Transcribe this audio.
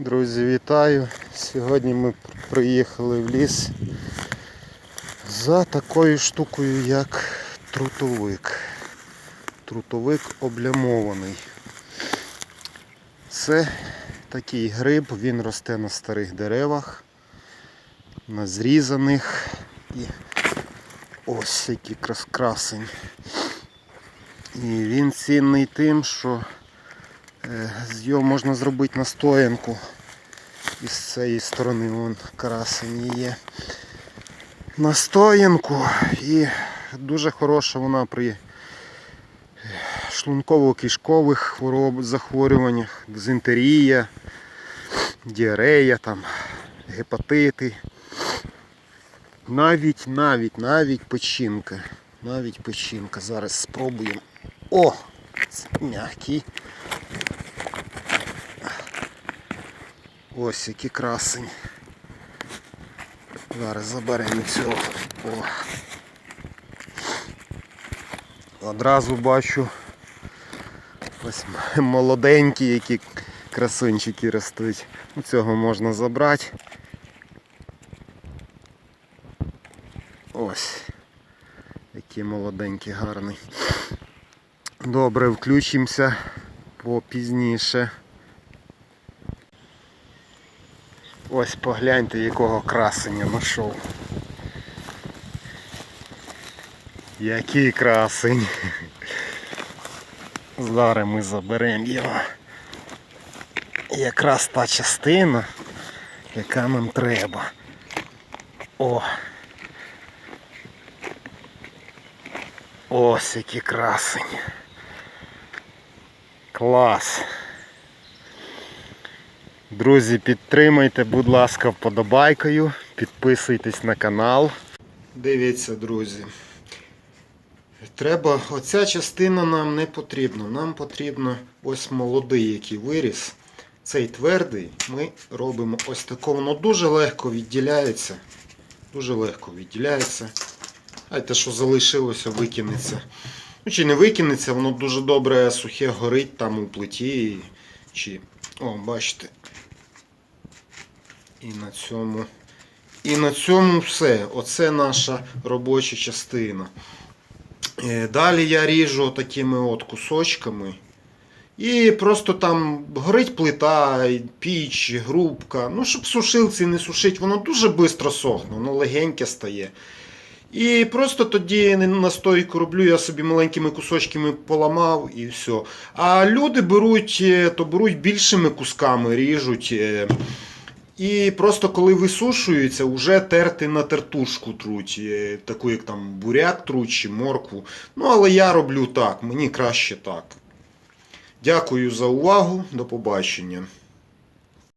Друзі, вітаю! Сьогодні ми приїхали в ліс за такою штукою, як трутовик. Трутовик облямований. Це такий гриб, він росте на старих деревах, на зрізаних і ось який красень. І він цінний тим, що З його можна зробити настоянку. І з цієї сторони вон красені є. Настоянку і дуже хороша вона при шлунково-кишкових хвороб, захворюваннях, дизентерія, діарея, там, гепатити. Навіть, навіть, навіть печінка. Навіть печінка. Зараз спробуємо. О! М'який. Ось який красень. Зараз заберемо цього. О. Одразу бачу ось молоденькі які красунчики ростуть. Цього можна забрати. Ось. Який молоденький, гарний. Добре, включимося попізніше. Ось погляньте, якого красення знайшов. Який красень. Зараз ми заберемо його. Якраз та частина, яка нам треба. О! Ось який красень. Клас. Друзі, підтримайте, будь ласка, вподобайкою, підписуйтесь на канал. Дивіться, друзі. Треба, оця частина нам не потрібна. Нам потрібно ось молодий, який виріс. Цей твердий ми робимо ось тако. Воно дуже легко відділяється. Дуже легко відділяється. А те, що залишилося, викинеться. Ну, чи не викинеться, воно дуже добре сухе горить там у плиті. Чи... О, бачите. І на цьому. І на цьому все. Оце наша робоча частина. Е, Далі я ріжу такими от кусочками. І просто там горить плита, піч, грубка. Ну, щоб сушилці не сушить, воно дуже швидко сохне, воно легеньке стає. І просто тоді настойку роблю, я собі маленькими кусочками поламав і все. А люди беруть, е, то беруть більшими кусками, ріжуть. І просто коли висушується, вже терти на тертушку труть, е, таку як там буряк труть чи моркву. Ну, але я роблю так, мені краще так. Дякую за увагу, до побачення.